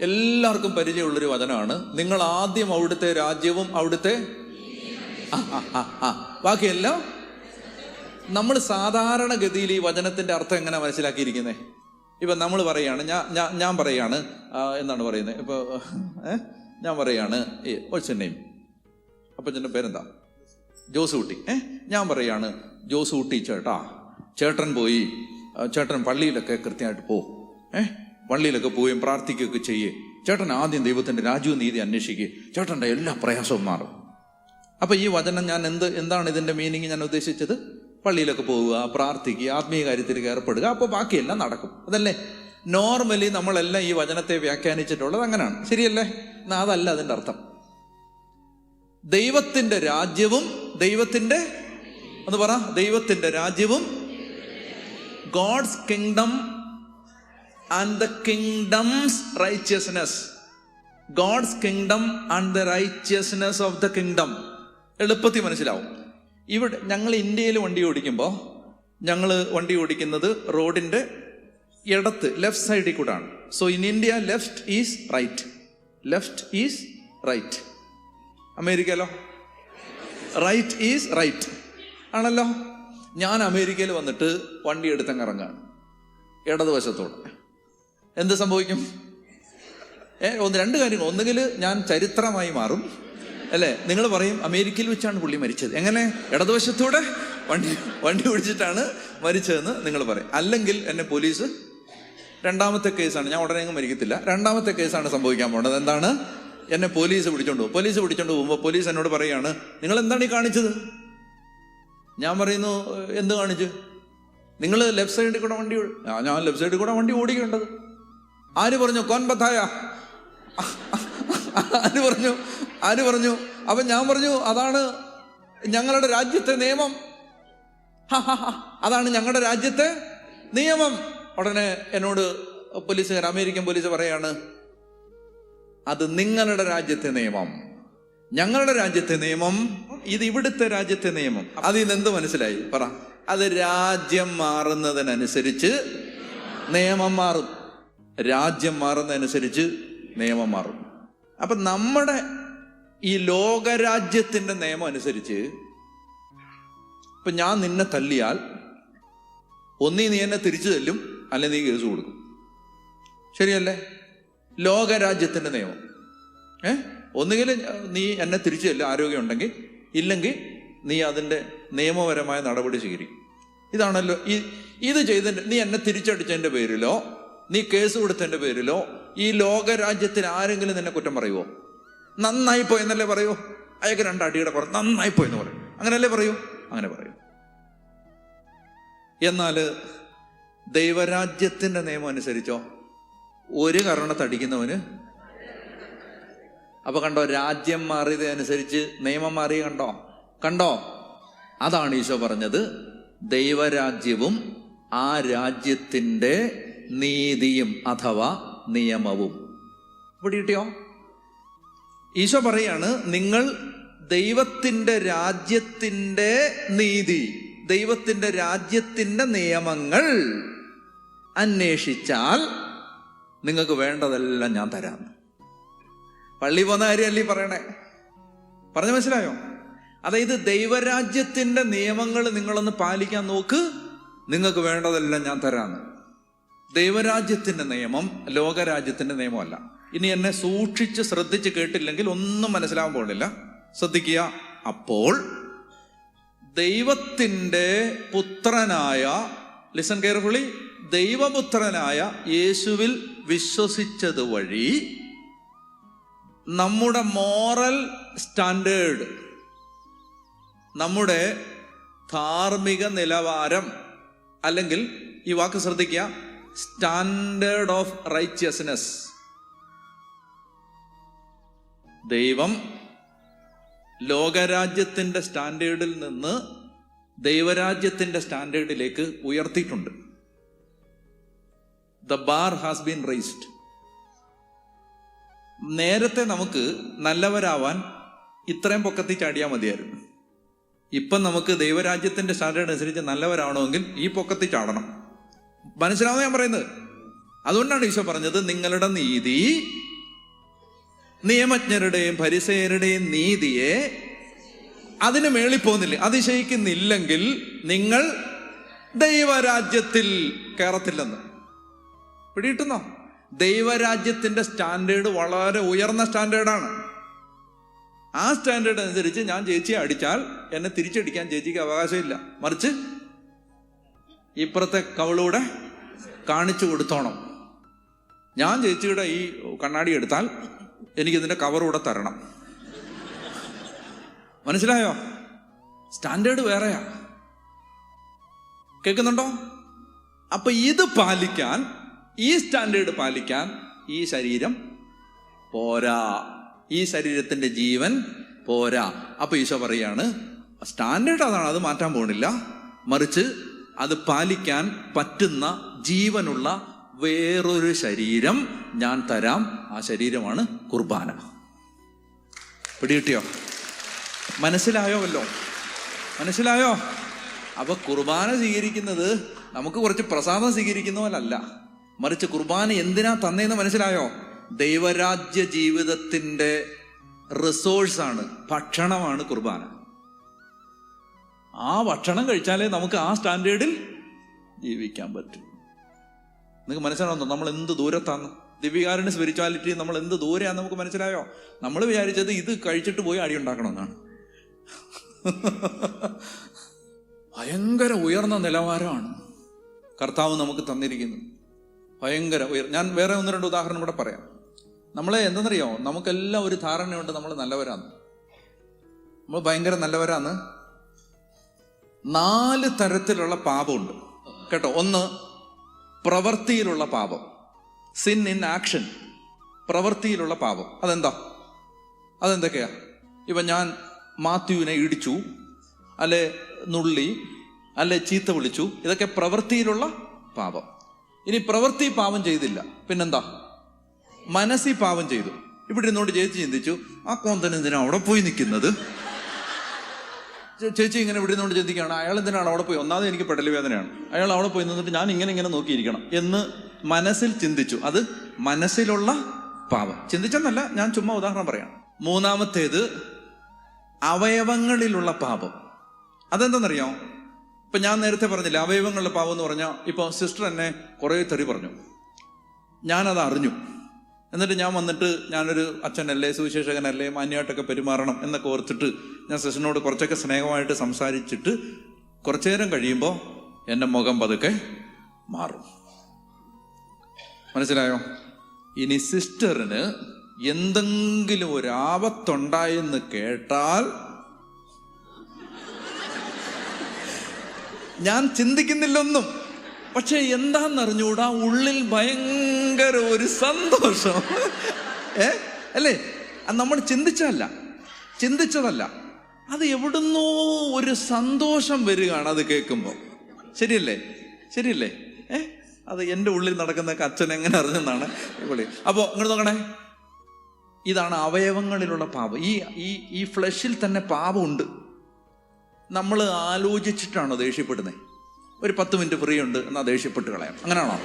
എല്ലാവർക്കും പരിചയമുള്ളൊരു വചനമാണ്. നിങ്ങൾ ആദ്യം അവിടുത്തെ രാജ്യവും അവിടുത്തെ. ബാക്കിയെല്ലാം നമ്മൾ സാധാരണഗതിയിൽ ഈ വചനത്തിന്റെ അർത്ഥം എങ്ങനെ മനസ്സിലാക്കിയിരിക്കുന്നത് ഇപ്പൊ നമ്മൾ പറയാണ് ഞാൻ ഞാൻ ഞാൻ പറയാണ് എന്നാണ് പറയുന്നത്? ഇപ്പൊ ഏ? ഞാൻ പറയാണ് വാട്സ് അപ്പൊ അപ്പച്ചന്റെ പേരെന്താ? ജോസ് കുട്ടി ഏ? ഞാൻ പറയാണ് ജോസ് കുട്ടി ചേട്ടാ. ചേട്ടൻ പോയി ചേട്ടൻ പള്ളിയിലൊക്കെ കൃത്യമായിട്ട് പോ. ഏ? പള്ളിയിലൊക്കെ പോവുകയും പ്രാർത്ഥിക്കുകയൊക്കെ ചെയ്യേ. ചേട്ടൻ ആദ്യം ദൈവത്തിന്റെ രാജ്യവും നീതി അന്വേഷിക്കുക ചേട്ടന്റെ എല്ലാ പ്രയാസവും മാറും. അപ്പൊ ഈ വചനം ഞാൻ എന്ത് എന്താണ് ഇതിന്റെ മീനിങ് ഞാൻ ഉദ്ദേശിച്ചത്? പള്ളിയിലൊക്കെ പോവുക പ്രാർത്ഥിക്കുക ആത്മീയ കാര്യത്തിൽ ഏർപ്പെടുക. അപ്പോൾ ബാക്കിയെല്ലാം നടക്കും. അതല്ലേ? നോർമലി നമ്മളെല്ലാം ഈ വചനത്തെ വ്യാഖ്യാനിച്ചിട്ടുള്ളത് അങ്ങനെയാണ്. ശരിയല്ലേ? എന്നാ അതല്ല അതിന്റെ അർത്ഥം. ദൈവത്തിന്റെ രാജ്യവും ദൈവത്തിന്റെ എന്ന് പറ. ദൈവത്തിന്റെ രാജ്യവും God's kingdom and the kingdom's righteousness God's kingdom and the righteousness of the kingdom എളുപ്പത്തിൽ മനസ്സിലാവും. ഇവിടെ ഞങ്ങൾ ഇന്ത്യയിൽ വണ്ടി ഓടിക്കുമ്പോൾ ഞങ്ങൾ വണ്ടി ഓടിക്കുന്നത് റോഡിന്റെ ഇടത്ത് ലെഫ്റ്റ് സൈഡിൽ കൂടാണ്. So in India left is right left is right അമേരിക്കയിലോ? Right is right ആണല്ലോ? ഞാൻ അമേരിക്കയിൽ വന്നിട്ട് വണ്ടി എടുത്തങ്ങ് ഇടതുവശത്തോടെ എന്ത് സംഭവിക്കും? ഏ ഒന്ന് രണ്ട് കാര്യങ്ങൾ. ഒന്നുകിൽ ഞാൻ ചരിത്രമായി മാറും. അല്ലേ? നിങ്ങൾ പറയും അമേരിക്കയിൽ വെച്ചാണ് പുള്ളി മരിച്ചത്. എങ്ങനെ? ഇടതുവശത്തൂടെ വണ്ടി വണ്ടി ഓടിച്ചിട്ടാണ് മരിച്ചതെന്ന് നിങ്ങൾ പറയും. അല്ലെങ്കിൽ എന്നെ പോലീസ് രണ്ടാമത്തെ കേസാണ്. ഞാൻ ഉടനെ അങ്ങ് മരിക്കത്തില്ല. രണ്ടാമത്തെ കേസാണ് സംഭവിക്കാൻ പോകുന്നത് എന്താണ്? എന്നെ പോലീസ് പിടിച്ചോണ്ട് പോകും. പോലീസ് പിടിച്ചോണ്ട് പോകുമ്പോൾ പോലീസ് എന്നോട് പറയാണ് നിങ്ങൾ എന്താണ് ഈ കാണിച്ചത്? ഞാൻ പറയുന്നു എന്ത് കാണിച്ചു? നിങ്ങൾ ലെഫ്റ്റ് സൈഡിൽ കൂടെ വണ്ടി ഞാൻ ലെഫ്റ്റ് സൈഡിൽ കൂടെ വണ്ടി ഓടിക്കേണ്ടത്. ആര് പറഞ്ഞു കോൻ ബത്തായ ആര് പറഞ്ഞു ആര് പറഞ്ഞു? അപ്പൊ ഞാൻ പറഞ്ഞു അതാണ് ഞങ്ങളുടെ രാജ്യത്തെ നിയമം. അതാണ് ഞങ്ങളുടെ രാജ്യത്തെ നിയമം. ഉടനെ എന്നോട് പോലീസുകാർ അമേരിക്കൻ പോലീസ് പറയാണ് അത് നിങ്ങളുടെ രാജ്യത്തെ നിയമം. ഞങ്ങളുടെ രാജ്യത്തെ നിയമം ഇത് ഇവിടുത്തെ രാജ്യത്തെ നിയമം. അതിൽ നിന്ന് എന്ത് മനസ്സിലായി? പറ. അത് രാജ്യം മാറുന്നതിനനുസരിച്ച് നിയമം മാറും. രാജ്യം മാറുന്നതനുസരിച്ച് നിയമം മാറും. അപ്പൊ നമ്മുടെ ഈ ലോകരാജ്യത്തിന്റെ നിയമം അനുസരിച്ച് ഇപ്പൊ ഞാൻ നിന്നെ തല്ലിയാൽ ഒന്നീ നീ എന്നെ തിരിച്ചു തല്ലും അല്ലെ നീ കേസ് കൊടുക്കും. ശരിയല്ലേ? ലോകരാജ്യത്തിന്റെ നിയമം. ഏ? ഒന്നുകിൽ നീ എന്നെ തിരിച്ചു തല്ലും ആരോഗ്യം ഉണ്ടെങ്കിൽ ഇല്ലെങ്കിൽ നീ അതിന്റെ നിയമപരമായ നടപടി സ്വീകരിക്കും. ഇതാണല്ലോ ഈ ഇത് ചെയ്തിട്ട് നീ എന്നെ തിരിച്ചടിച്ചതിന്റെ പേരിലോ നീ കേസ് കൊടുത്തതിന്റെ പേരിലോ? ഈ ലോകരാജ്യത്തിൽ ആരെങ്കിലും നിന്നെ കുറ്റം പറയുമോ നന്നായി പോയെന്നല്ലേ പറയൂ? അയാൾക്ക് രണ്ടടിയുടെ പുറത്ത് നന്നായി പോയെന്ന് പറയും. അങ്ങനല്ലേ പറയൂ? അങ്ങനെ പറയൂ. എന്നാൽ ദൈവരാജ്യത്തിന്റെ നിയമം അനുസരിച്ചോ? ഒരു കരണത്തടിക്കുന്നവന് അപ്പൊ കണ്ടോ രാജ്യം മാറിയത് അനുസരിച്ച് നിയമം മാറി കണ്ടോ? കണ്ടോ? അതാണ് ഈശോ പറഞ്ഞത്. ദൈവരാജ്യവും ആ രാജ്യത്തിന്റെ നീതിയും അഥവാ നിയമവും. ഇവിടെ കിട്ടിയോ ഈശോ പറയാണ് നിങ്ങൾ ദൈവത്തിന്റെ രാജ്യത്തിന്റെ നീതി ദൈവത്തിന്റെ രാജ്യത്തിന്റെ നിയമങ്ങൾ അന്വേഷിച്ചാൽ നിങ്ങൾക്ക് വേണ്ടതെല്ലാം ഞാൻ തരാം. പള്ളി പോന്ന കാര്യമല്ലേ പറയണേ? പറഞ്ഞു മനസ്സിലായോ? അതായത് ദൈവരാജ്യത്തിന്റെ നിയമങ്ങൾ നിങ്ങളൊന്ന് പാലിക്കാൻ നോക്ക് നിങ്ങൾക്ക് വേണ്ടതെല്ലാം ഞാൻ തരാന്ന് ദൈവരാജ്യത്തിന്റെ നിയമം ലോകരാജ്യത്തിന്റെ നിയമമല്ല. ഇനി എന്നെ സൂക്ഷിച്ച് ശ്രദ്ധിച്ച് കേട്ടില്ലെങ്കിൽ ഒന്നും മനസ്സിലാവാൻ പോകുന്നില്ല. ശ്രദ്ധിക്കുക. അപ്പോൾ ദൈവത്തിന്റെ പുത്രനായ ലിസൺ കെയർഫുള്ളി ദൈവപുത്രനായ യേശുവിൽ വിശ്വസിച്ചത് വഴി നമ്മുടെ മോറൽ സ്റ്റാൻഡേർഡ് നമ്മുടെ ധാർമ്മിക നിലവാരം അല്ലെങ്കിൽ ഈ വാക്ക് ശ്രദ്ധിക്കുക സ്റ്റാൻഡേർഡ് ഓഫ് റൈച്ചിയസ്നെസ് ദൈവം ലോകരാജ്യത്തിന്റെ സ്റ്റാൻഡേർഡിൽ നിന്ന് ദൈവരാജ്യത്തിന്റെ സ്റ്റാൻഡേർഡിലേക്ക് ഉയർത്തിയിട്ടുണ്ട്. The bar has been raised നേരത്തെ നമുക്ക് നല്ലവരാവാൻ ഇത്രയും പൊക്കത്തി ചാടിയാൽ മതിയായിരുന്നു. ഇപ്പം നമുക്ക് ദൈവരാജ്യത്തിന്റെ സ്റ്റാൻഡേർഡ് അനുസരിച്ച് നല്ലവരാവണമെങ്കിൽ ഈ പൊക്കത്തി ചാടണം. മനസ്സിലാവുന്ന ഞാൻ പറയുന്നത്? അതുകൊണ്ടാണ് ഈശോ പറഞ്ഞത് നിങ്ങളുടെ നീതി നിയമജ്ഞരുടെയും പരിസയരുടെയും നീതിയെ അതിന് മേളിൽ പോകുന്നില്ല? അതിശയിക്കുന്നില്ലെങ്കിൽ നിങ്ങൾ ദൈവരാജ്യത്തിൽ കയറത്തില്ലെന്ന്. പിടിയിട്ടുന്നോ ദൈവരാജ്യത്തിന്റെ സ്റ്റാൻഡേർഡ് വളരെ ഉയർന്ന സ്റ്റാൻഡേർഡാണ്. ആ സ്റ്റാൻഡേർഡ് അനുസരിച്ച് ഞാൻ ചേച്ചിയെ അടിച്ചാൽ എന്നെ തിരിച്ചടിക്കാൻ ചേച്ചിക്ക് അവകാശമില്ല. മറിച്ച് ഇപ്പുറത്തെ കവളൂടെ കാണിച്ചു കൊടുത്തോണം. ഞാൻ ചേച്ചിയുടെ ഈ കണ്ണാടി എടുത്താൽ എനിക്കിതിന്റെ കവറൂടെ തരണം. മനസ്സിലായോ? സ്റ്റാൻഡേർഡ് വേറെയാ. കേൾക്കുന്നുണ്ടോ? അപ്പൊ ഇത് പാലിക്കാൻ ഈ സ്റ്റാൻഡേർഡ് പാലിക്കാൻ ഈ ശരീരം പോരാ. ഈ ശരീരത്തിന്റെ ജീവൻ പോരാ. അപ്പൊ ഈശോ പറയാണ് സ്റ്റാൻഡേർഡ് അതാണ് അത് മാറ്റാൻ പോണില്ല മറിച്ച് അത് പാലിക്കാൻ പറ്റുന്ന ജീവനുള്ള വേറൊരു ശരീരം ഞാൻ തരാം. ആ ശരീരമാണ് കുർബാന. പിടികിട്ടിയോ? മനസ്സിലായോ വല്ലോ മനസ്സിലായോ? അപ്പൊ കുർബാന സ്വീകരിക്കുന്നത് നമുക്ക് കുറച്ച് പ്രസാദം സ്വീകരിക്കുന്ന പോലല്ല. മറിച്ച് കുർബാന എന്തിനാ തന്നേന്ന് മനസ്സിലായോ? ദൈവരാജ്യ ജീവിതത്തിന്റെ റിസോഴ്സാണ് ഭക്ഷണമാണ് കുർബാന. ആ ഭക്ഷണം കഴിച്ചാലേ നമുക്ക് ആ സ്റ്റാൻഡേർഡിൽ ജീവിക്കാൻ പറ്റും. നിങ്ങൾക്ക് മനസ്സിലാവുന്നോ? നമ്മൾ എന്ത് ദൂരത്താന്ന് ദിവ്യകാരന്റെ സ്പിരിച്വാലിറ്റി നമ്മൾ എന്ത് ദൂരെയാന്ന് നമുക്ക് മനസ്സിലായോ? നമ്മൾ വിചാരിച്ചത് ഇത് കഴിച്ചിട്ട് പോയി അടി ഉണ്ടാക്കണമെന്നാണ്. ഭയങ്കര ഉയർന്ന നിലവാരമാണ് കർത്താവ് നമുക്ക് തന്നിരിക്കുന്നത്. ഭയങ്കര ഉയർ ഞാൻ വേറെ ഒന്ന് രണ്ട് ഉദാഹരണം കൂടെ പറയാം. നമ്മളെ എന്തെന്നറിയോ? നമുക്കെല്ലാം ഒരു ധാരണയുണ്ട് നമ്മൾ നല്ലവരാന്ന്. നമ്മൾ ഭയങ്കര നല്ലവരാന്ന്. നാല് തരത്തിലുള്ള പാപമുണ്ട്. കേട്ടോ ഒന്ന് പ്രവൃത്തിയിലുള്ള പാപം സിൻ ഇൻ ആക്ഷൻ പ്രവൃത്തിയിലുള്ള പാപം. അതെന്താ? അതെന്തൊക്കെയാ? ഇപ്പൊ ഞാൻ മാത്യുവിനെ ഇടിച്ചു അല്ലെ നുള്ളി അല്ലെ ചീത്ത വിളിച്ചു ഇതൊക്കെ പ്രവൃത്തിയിലുള്ള പാപം. ഇനി പ്രവൃത്തി പാപം ചെയ്തില്ല. പിന്നെന്താ? മനസ്സി പാപം ചെയ്തു. ഇവിടെ ഇന്നോട് ചേച്ചി ചിന്തിച്ചു ആ കോന്തൻ എന്തിനാ അവിടെ പോയി നിൽക്കുന്നത്? ചേച്ചി ഇങ്ങനെ ഇവിടെ നിന്നുകൊണ്ട് ചിന്തിക്കുകയാണ് അയാൾ എന്തിനാണ് അവിടെ പോയി? ഒന്നാമത് എനിക്ക് പെടൽ വേദനയാണ്. അയാൾ അവിടെ പോയി നിന്നിട്ട് ഞാൻ ഇങ്ങനെ ഇങ്ങനെ നോക്കിയിരിക്കണം എന്ന് മനസ്സിൽ ചിന്തിച്ചു. അത് മനസ്സിലുള്ള പാപം. ചിന്തിച്ചെന്നല്ല ഞാൻ ചുമ്മാ ഉദാഹരണം പറയാം. മൂന്നാമത്തേത് അവയവങ്ങളിലുള്ള പാപം. അതെന്താണെന്നറിയോ ഇപ്പൊ ഞാൻ നേരത്തെ പറഞ്ഞില്ല അവയവങ്ങളുടെ പാപം എന്ന് പറഞ്ഞാൽ ഇപ്പൊ സിസ്റ്റർ എന്നെ കുറേ തെറി പറഞ്ഞു. ഞാനത് അറിഞ്ഞു എന്നിട്ട് ഞാൻ വന്നിട്ട് ഞാനൊരു അച്ഛനല്ലേ സുവിശേഷകനല്ലേ മാന്യമായിട്ടൊക്കെ പെരുമാറണം എന്നൊക്കെ ഓർത്തിട്ട് ഞാൻ സെഷനോട് കുറച്ചൊക്കെ സ്നേഹമായിട്ട് സംസാരിച്ചിട്ട് കുറച്ചു നേരം കഴിയുമ്പോൾ എന്റെ മുഖം പതുക്കെ മാറും. മനസ്സിലായോ? ഇനി സിസ്റ്ററിന് എന്തെങ്കിലും ഒരു ആപത്തുണ്ടായെന്ന് കേട്ടാൽ ഞാൻ ചിന്തിക്കുന്നില്ലൊന്നും. പക്ഷെ എന്താന്നറിഞ്ഞൂടാ? ഉള്ളിൽ ഭയങ്കര ഒരു സന്തോഷം. ഏ? അല്ലേ? നമ്മൾ ചിന്തിച്ചതല്ല. ചിന്തിച്ചതല്ല. അത് എവിടുന്നോ ഒരു സന്തോഷം വരികയാണ് അത് കേൾക്കുമ്പോൾ. ശരിയല്ലേ? ശരിയല്ലേ? ഏ? അത് എന്റെ ഉള്ളിൽ നടക്കുന്ന അച്ഛൻ എങ്ങനെ അറിഞ്ഞെന്നാണ് വിളി. അപ്പോൾ ഇങ്ങോട്ട് നോക്കണേ. ഇതാണ് അവയവങ്ങളിലുള്ള പാപം. ഈ ഈ ഈ ഫ്ലഷിൽ തന്നെ പാപമുണ്ട്. നമ്മൾ ആലോചിച്ചിട്ടാണോ ദേഷ്യപ്പെടുന്നത്? ഒരു പത്ത് മിനിറ്റ് ഫ്രീ ഉണ്ട് എന്നാ ദേഷ്യപ്പെട്ട് കളയാം. അങ്ങനെയാണോ?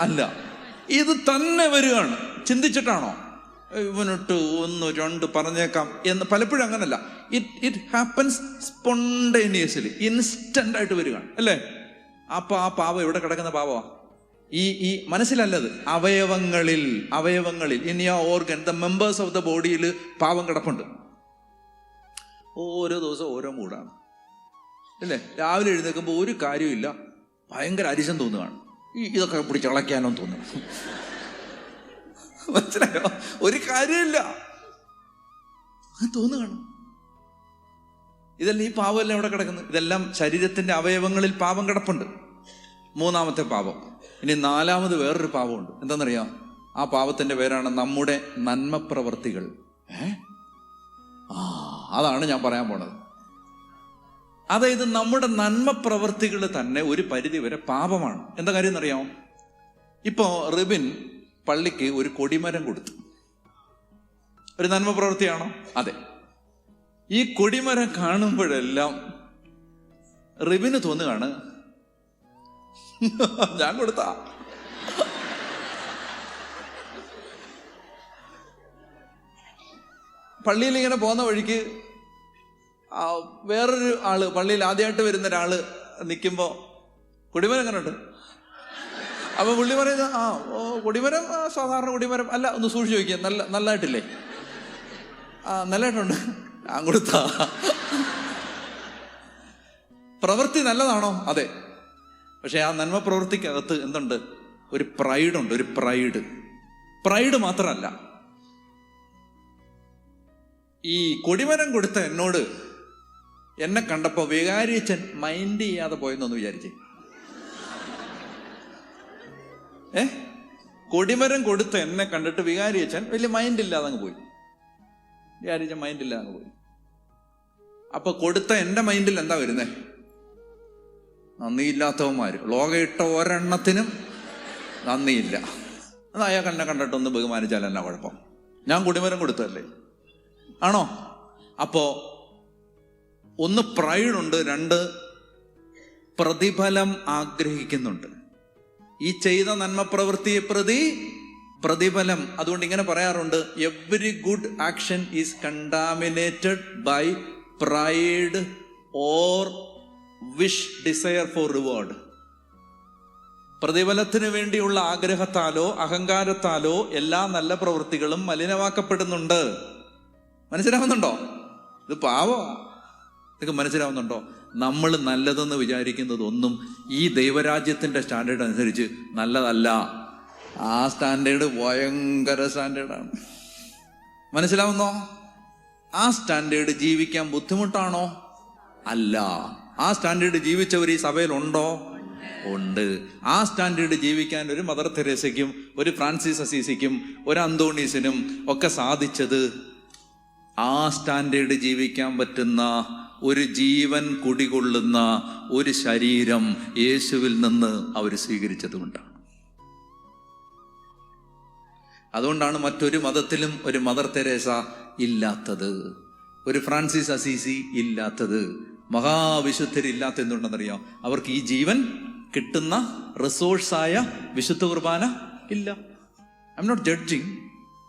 അല്ല. ഇത് തന്നെ വരികയാണ്. ചിന്തിച്ചിട്ടാണോ? ഇവനിട്ട് ഒന്ന് രണ്ട് പറഞ്ഞേക്കാം എന്ന് പലപ്പോഴും അങ്ങനല്ല. It it happens spontaneously instant ആയിട്ട് വരികയാണ്. അല്ലേ? അപ്പൊ ആ പാവം എവിടെ കിടക്കുന്ന പാവമാ? ഈ ഈ മനസ്സിലല്ലത്. അവയവങ്ങളിൽ അവയവങ്ങളിൽ in a organ the members of the ബോഡിയിൽ പാവം കിടപ്പുണ്ട്. ഓരോ ദിവസം ഓരോ മൂടാണ് അല്ലേ? രാവിലെ എഴുന്നേൽക്കുമ്പോൾ ഒരു കാര്യമില്ല ഭയങ്കര അരിശം തോന്നുകയാണ്. ഇതൊക്കെ പിടിച്ച് ഇളക്കാനോ തോന്നുന്നു. മനസ്സിലായോ? ഒരു കാര്യമില്ല തോന്നുകയാണ്. ഇതെല്ലാം ഈ പാവമെല്ലാം എവിടെ കിടക്കുന്നു? ഇതെല്ലാം ശരീരത്തിന്റെ അവയവങ്ങളിൽ പാപം കിടപ്പുണ്ട്. മൂന്നാമത്തെ പാപം ഇനി നാലാമത് വേറൊരു പാപമുണ്ട് എന്താണെന്നറിയാം? ആ പാപത്തിന്റെ പേരാണ് നമ്മുടെ നന്മ പ്രവർത്തികൾ ഏ? ആ അതാണ് ഞാൻ പറയാൻ പോണത്. അതായത് നമ്മുടെ നന്മ പ്രവർത്തികൾ തന്നെ ഒരു പരിധി വരെ പാപമാണ്. എന്താ കാര്യം എന്നറിയാമോ? ഇപ്പോ റിബിൻ പള്ളിക്ക് ഒരു കൊടിമരം കൊടുത്തു. ഒരു നന്മ പ്രവൃത്തിയാണോ? അതെ. ഈ കൊടിമരം കാണുമ്പോഴെല്ലാം റിബിന് തോന്നുകയാണ് ഞാൻ കൊടുത്ത. പള്ളിയിൽ ഇങ്ങനെ പോകുന്ന വഴിക്ക് വേറൊരു ആൾ പള്ളിയിൽ ആദ്യമായിട്ട് വരുന്ന ഒരാൾ നിൽക്കുമ്പോൾ കൊടിമരം എങ്ങനെ ഉണ്ട് അപ്പൊ പുള്ളി പറയുന്നത് ആ ഓ കൊടിമരം സാധാരണ കൊടിമരം അല്ല ഒന്ന് സൂക്ഷിച്ചു നോക്കിയ നല്ല നല്ലതായിട്ടില്ലേ ആ നല്ലതായിട്ടുണ്ട് ഞാൻ കൊടുത്ത. പ്രവൃത്തി നല്ലതാണോ? അതെ. പക്ഷെ ആ നന്മ പ്രവൃത്തിക്കകത്ത് എന്തുണ്ട്? ഒരു പ്രൈഡുണ്ട് ഒരു പ്രൈഡ്. പ്രൈഡ് മാത്രമല്ല. ഈ കൊടിമരം കൊടുത്ത എന്നോട് എന്നെ കണ്ടപ്പോ വികാരിച്ചൻ മൈൻഡ് ചെയ്യാതെ പോയെന്നൊന്ന് വിചാരിച്ചേ. ഏ? കൊടിമരം കൊടുത്ത് എന്നെ കണ്ടിട്ട് വികാരിച്ചൻ വലിയ മൈൻഡ് ഇല്ലാതെ അങ്ങ് പോയി. വികാരിച്ച മൈൻഡ് ഇല്ലാതെ അങ്ങ് പോയി. അപ്പൊ കൊടുത്ത എന്റെ മൈൻഡിൽ എന്താ വരുന്നേ? നന്ദിയില്ലാത്തവന്മാര്. ലോക ഇട്ട ഒരെണ്ണത്തിനും നന്ദിയില്ല. അത് അയാൾ എന്നെ കണ്ടിട്ടൊന്ന് ബഹുമാനിച്ചാൽ എന്നാ കുഴപ്പം? ഞാൻ കുടിമരം കൊടുത്തല്ലേ ആണോ? അപ്പോ ഒന്ന് പ്രൈഡ് ഉണ്ട് രണ്ട് പ്രതിഫലം ആഗ്രഹിക്കുന്നുണ്ട്. ഈ ചെയ്ത നന്മ പ്രവൃത്തിയെ പ്രതി പ്രതിഫലം അതുകൊണ്ട് ഇങ്ങനെ പറയാറുണ്ട് every good action is contaminated by pride or wish desire for reward പ്രതിഫലത്തിന് വേണ്ടിയുള്ള ആഗ്രഹത്താലോ അഹങ്കാരത്താലോ എല്ലാ നല്ല പ്രവൃത്തികളും മലിനമാക്കപ്പെടുന്നുണ്ട്. മനസ്സിലാവുന്നുണ്ടോ? ഇത് പാവോ. ഇതൊക്കെ മനസ്സിലാവുന്നുണ്ടോ? നമ്മൾ നല്ലതെന്ന് വിചാരിക്കുന്നത് ഒന്നും ഈ ദൈവരാജ്യത്തിന്റെ സ്റ്റാൻഡേർഡ് അനുസരിച്ച് നല്ലതല്ല. ആ സ്റ്റാൻഡേർഡ് ഭയങ്കര സ്റ്റാൻഡേർഡാണ്. മനസ്സിലാവുന്നോ? ആ സ്റ്റാൻഡേർഡ് ജീവിക്കാൻ ബുദ്ധിമുട്ടാണോ? അല്ല. ആ സ്റ്റാൻഡേർഡ് ജീവിച്ചവർ ഈ സഭയിലുണ്ടോ? ഉണ്ട്. ആ സ്റ്റാൻഡേർഡ് ജീവിക്കാൻ ഒരു മദർ തെരേസയ്ക്കും ഒരു ഫ്രാൻസിസ് അസീസിക്കും ഒരു അന്തോണീസിനും ഒക്കെ സാധിച്ചത് ആ സ്റ്റാൻഡേർഡ് ജീവിക്കാൻ പറ്റുന്ന ഒരു ജീവൻ കുടികൊള്ളുന്ന ഒരു ശരീരം യേശുവിൽ നിന്ന് അവർ സ്വീകരിച്ചതുകൊണ്ടാണ്. അതുകൊണ്ടാണ് മറ്റൊരു മതത്തിലും ഒരു മദർ തെരേസ ഇല്ലാത്തത്. ഒരു ഫ്രാൻസിസ് അസീസി ഇല്ലാത്തത്. മഹാവിശുദ്ധരില്ലാത്ത എന്തുണ്ടെന്നറിയാം അവർക്ക് ഈ ജീവൻ കിട്ടുന്ന റിസോഴ്സായ വിശുദ്ധ കുർബാന ഇല്ല. ഐ എം നോട്ട് ജഡ്ജിങ്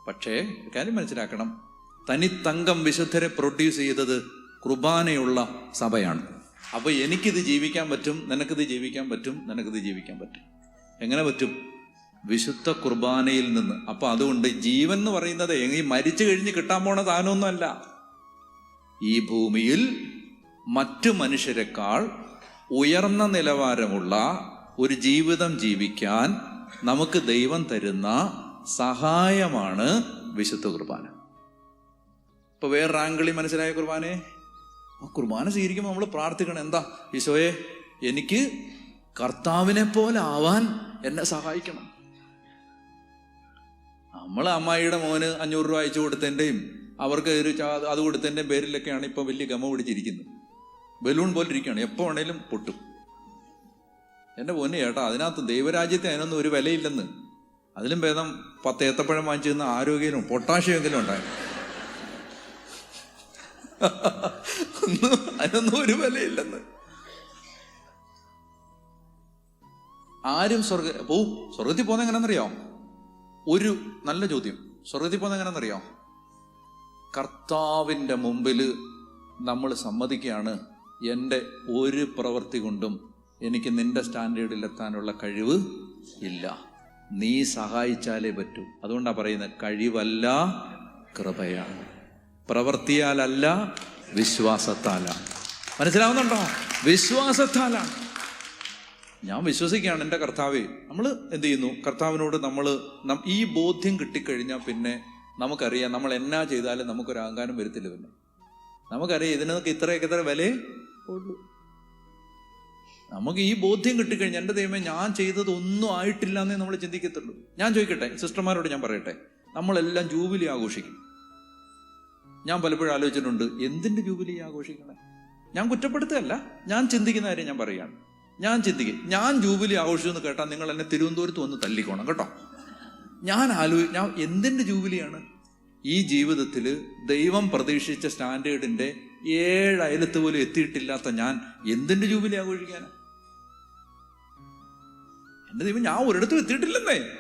പക്ഷേ കാര്യം മനസ്സിലാക്കണം. തനിത്തങ്കം വിശുദ്ധരെ പ്രൊഡ്യൂസ് ചെയ്തത് കുർബാനയുള്ള സഭയാണ്. അപ്പൊ എനിക്കിത് ജീവിക്കാൻ പറ്റും നിനക്കിത് ജീവിക്കാൻ പറ്റും നിനക്കിത് ജീവിക്കാൻ പറ്റും. എങ്ങനെ പറ്റും? വിശുദ്ധ കുർബാനയിൽ നിന്ന്. അപ്പൊ അതുകൊണ്ട് ജീവൻ എന്ന് പറയുന്നത് ഈ മരിച്ചു കഴിഞ്ഞ് കിട്ടാൻ പോണ താനൊന്നുമല്ല ഈ ഭൂമിയിൽ മറ്റു മനുഷ്യരെക്കാൾ ഉയർന്ന നിലവാരമുള്ള ഒരു ജീവിതം ജീവിക്കാൻ നമുക്ക് ദൈവം തരുന്ന സഹായമാണ് വിശുദ്ധ കുർബാന. ഇപ്പൊ വേറെ റാങ്കിളി മനസ്സിലായ കുർബാനെ ആ കുർബാന സ്വീകരിക്കുമ്പോൾ നമ്മൾ പ്രാർത്ഥിക്കണം. എന്താ? ഈശോയെ എനിക്ക് കർത്താവിനെ പോലെ ആവാൻ എന്നെ സഹായിക്കണം. നമ്മൾ അമ്മായിയുടെ മോന് അഞ്ഞൂറ് രൂപ അയച്ചു കൊടുത്തതിന്റെയും അവർക്ക് ഒരു അത് കൊടുത്തതിന്റെയും പേരിലൊക്കെയാണ് ഇപ്പം വലിയ ഗമ പിടിച്ചിരിക്കുന്നത്. ബലൂൺ പോലെ ഇരിക്കുകയാണ്. എപ്പോൾ വേണേലും പൊട്ടും. എന്റെ പൊന്നു ചേട്ടാ അതിനകത്ത് ദൈവരാജ്യത്തെ അതിനൊന്നും ഒരു വിലയില്ലെന്ന്. അതിലും ഭേദം പത്ത് ഏത്തപ്പഴം വാങ്ങിച്ചു തന്ന ആരോഗ്യവും പൊട്ടാഷ്യം എങ്കിലും ഉണ്ടായി അതിനൊന്നും ഒരു വിലയില്ലെന്ന്. ആരും സ്വർഗ പോവും സ്വർഗത്തിൽ പോകുന്ന എങ്ങനെയാണെന്നറിയോ? ഒരു നല്ല ചോദ്യം. സ്വർഗത്തിൽ പോകുന്ന എങ്ങനെയാണെന്നറിയോ? കർത്താവിന്റെ മുമ്പിൽ നമ്മൾ സമ്മതിക്കുകയാണ് എന്റെ ഒരു പ്രവൃത്തി കൊണ്ടും എനിക്ക് നിന്റെ സ്റ്റാൻഡേർഡിൽ എത്താനുള്ള കഴിവ് ഇല്ല. നീ സഹായിച്ചാലേ പറ്റൂ. അതുകൊണ്ടാണ് പറയുന്നത് കഴിവല്ല കൃപയാണ്. പ്രവൃത്തിയാലല്ല വിശ്വാസത്താലാണ് മനസ്സിലാവുന്നുണ്ടോ? വിശ്വാസത്താലാണ് ഞാൻ വിശ്വസിക്കുകയാണ് എന്റെ കർത്താവെ. നമ്മൾ എന്ത് ചെയ്യുന്നു? കർത്താവിനോട് നമ്മൾ ഈ ബോധ്യം കിട്ടിക്കഴിഞ്ഞാൽ പിന്നെ നമുക്കറിയാം നമ്മൾ എന്നാ ചെയ്താലും നമുക്കൊരു അഹങ്കാരം വരത്തില്ല പിന്നെ. നമുക്കറിയാം ഇതിനൊക്കെ ഇത്രയൊക്കെ ഇത്ര ഉള്ളൂ. നമുക്ക് ഈ ബോധ്യം കിട്ടിക്കഴിഞ്ഞാൽ എന്റെ ദൈവമേ ഞാൻ ചെയ്തത് ഒന്നും ആയിട്ടില്ല എന്നേ നമ്മൾ ചിന്തിക്കത്തുള്ളൂ. ഞാൻ ചോദിക്കട്ടെ സിസ്റ്റർമാരോട് ഞാൻ പറയട്ടെ. നമ്മളെല്ലാം ജൂബിലി ആഘോഷിക്കും. ഞാൻ പലപ്പോഴും ആലോചിച്ചിട്ടുണ്ട് എന്തിന്റെ ജൂബിലി ആഘോഷിക്കണേ? ഞാൻ കുറ്റപ്പെടുത്തുകയല്ല ഞാൻ ചിന്തിക്കുന്ന കാര്യം ഞാൻ പറയുകയാണ്. ഞാൻ ചിന്തിക്കും ഞാൻ ജൂബിലി ആഘോഷിച്ചു എന്ന് കേട്ടാൽ നിങ്ങൾ എന്നെ തിരുവനന്തപുരത്ത് വന്ന് തല്ലിക്കോണം കേട്ടോ. ഞാൻ ആലോചി ഞാൻ എന്തിന്റെ ജൂബിലിയാണ് ഈ ജീവിതത്തിൽ ദൈവം പ്രതീക്ഷിച്ച സ്റ്റാൻഡേർഡിന്റെ ഏഴ് അയലത്ത് പോലും എത്തിയിട്ടില്ലാത്ത ഞാൻ എന്തിന്റെ ജൂബിലി ആഘോഷിക്കാനാ? എന്റെ ദൈവം ഞാൻ ഒരിടത്തും എത്തിയിട്ടില്ലെന്നേ.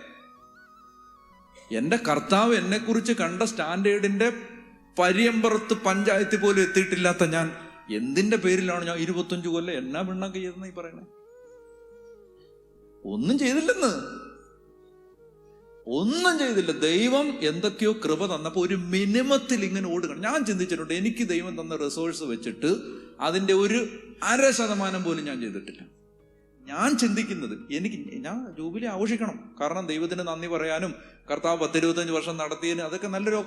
എന്റെ കർത്താവ് എന്നെ കുറിച്ച് കണ്ട സ്റ്റാൻഡേർഡിന്റെ പരിയമ്പറത്ത് പഞ്ചായത്തിൽ പോലും എത്തിയിട്ടില്ലാത്ത ഞാൻ എന്തിന്റെ പേരിലാണ് ഞാൻ ഇരുപത്തഞ്ചു കൊല്ലം എന്നാ പെണ്ണൊക്കെ ചെയ്തെന്ന് ഈ പറയണേ? ഒന്നും ചെയ്തില്ലെന്ന്. ഒന്നും ചെയ്തില്ല. ദൈവം എന്തൊക്കെയോ കൃപ തന്നപ്പോ ഒരു മിനിമത്തിൽ ഇങ്ങനെ ഓടുകയാണ്. ഞാൻ ചിന്തിച്ചിട്ടുണ്ട് എനിക്ക് ദൈവം തന്ന റിസോഴ്സ് വെച്ചിട്ട് അതിന്റെ ഒരു അര ശതമാനം പോലും ഞാൻ ചെയ്തിട്ടില്ല. ഞാൻ ചിന്തിക്കുന്നത് എനിക്ക് ഞാൻ ജൂബിലി ആഘോഷിക്കണം. കാരണം ദൈവത്തിന് നന്ദി പറയാനും കർത്താവ് പത്തിരുപത്തഞ്ച് വർഷം നടത്തിയതിന് അതൊക്കെ നല്ലൊരു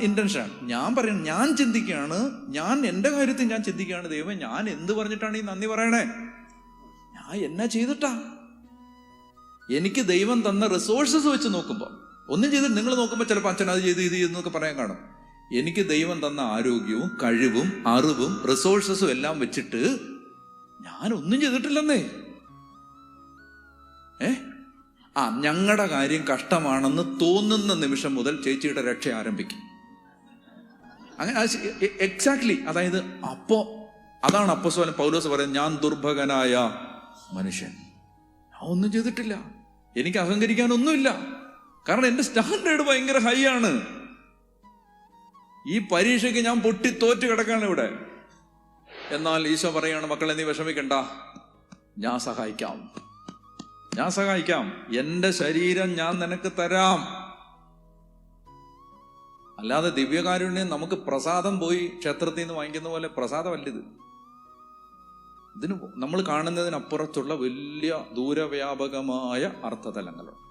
ഇന്റൻഷനാണ് ഞാൻ പറയുന്നത് ഞാൻ ചിന്തിക്കുകയാണ്. ഞാൻ എന്റെ കാര്യത്തിൽ ഞാൻ ചിന്തിക്കുകയാണ്. ദൈവം ഞാൻ എന്ത് പറഞ്ഞിട്ടാണ് ഈ നന്ദി പറയണേ? ഞാൻ എന്നാ ചെയ്തിട്ടാ. എനിക്ക് ദൈവം തന്ന റിസോഴ്സസ് വെച്ച് നോക്കുമ്പോൾ ഒന്നും ചെയ്തിട്ട് നിങ്ങൾ നോക്കുമ്പോൾ ചിലപ്പോൾ അച്ഛൻ അത് ചെയ്ത് ഇത് എന്നൊക്കെ പറയാൻ കാണും. എനിക്ക് ദൈവം തന്ന ആരോഗ്യവും കഴിവും അറിവും റിസോഴ്സസും എല്ലാം വെച്ചിട്ട് ഞാൻ ഒന്നും ചെയ്തിട്ടില്ലെന്നേ. ആ ഞങ്ങളുടെ കാര്യം കഷ്ടമാണെന്ന് തോന്നുന്ന നിമിഷം മുതൽ ചേച്ചിയുടെ രക്ഷ ആരംഭിക്കും. അങ്ങനെ എക്സാക്ട്ലി അതായത് അപ്പോ അതാണ് അപ്പസ്വലം പൗലോസ് പറയുന്നത് ഞാൻ ദുർഭകനായ മനുഷ്യൻ. ഞാൻ ഒന്നും ചെയ്തിട്ടില്ല. എനിക്ക് അഹങ്കരിക്കാനൊന്നുമില്ല. കാരണം എന്റെ സ്റ്റാൻഡേർഡ് ഭയങ്കര ഹൈ ആണ്. ഈ പരീക്ഷയ്ക്ക് ഞാൻ പൊട്ടി തോറ്റ് കിടക്കാണ് ഇവിടെ. എന്നാൽ ഈശോ പറയാണ് മക്കളെ നീ വിഷമിക്കണ്ട. ഞാൻ സഹായിക്കാം. ഞാൻ സഹായിക്കാം. എന്റെ ശരീരം ഞാൻ നിനക്ക് തരാം. അല്ലാതെ ദിവ്യകാരുണ്യം നമുക്ക് പ്രസാദം പോയി ക്ഷേത്രത്തിൽ നിന്ന് വാങ്ങിക്കുന്ന പോലെ പ്രസാദമല്ലിത് ഇതിന് നമ്മൾ കാണുന്നതിനപ്പുറത്തുള്ള വലിയ ദൂരവ്യാപകമായ അർത്ഥതലങ്ങളുണ്ട്.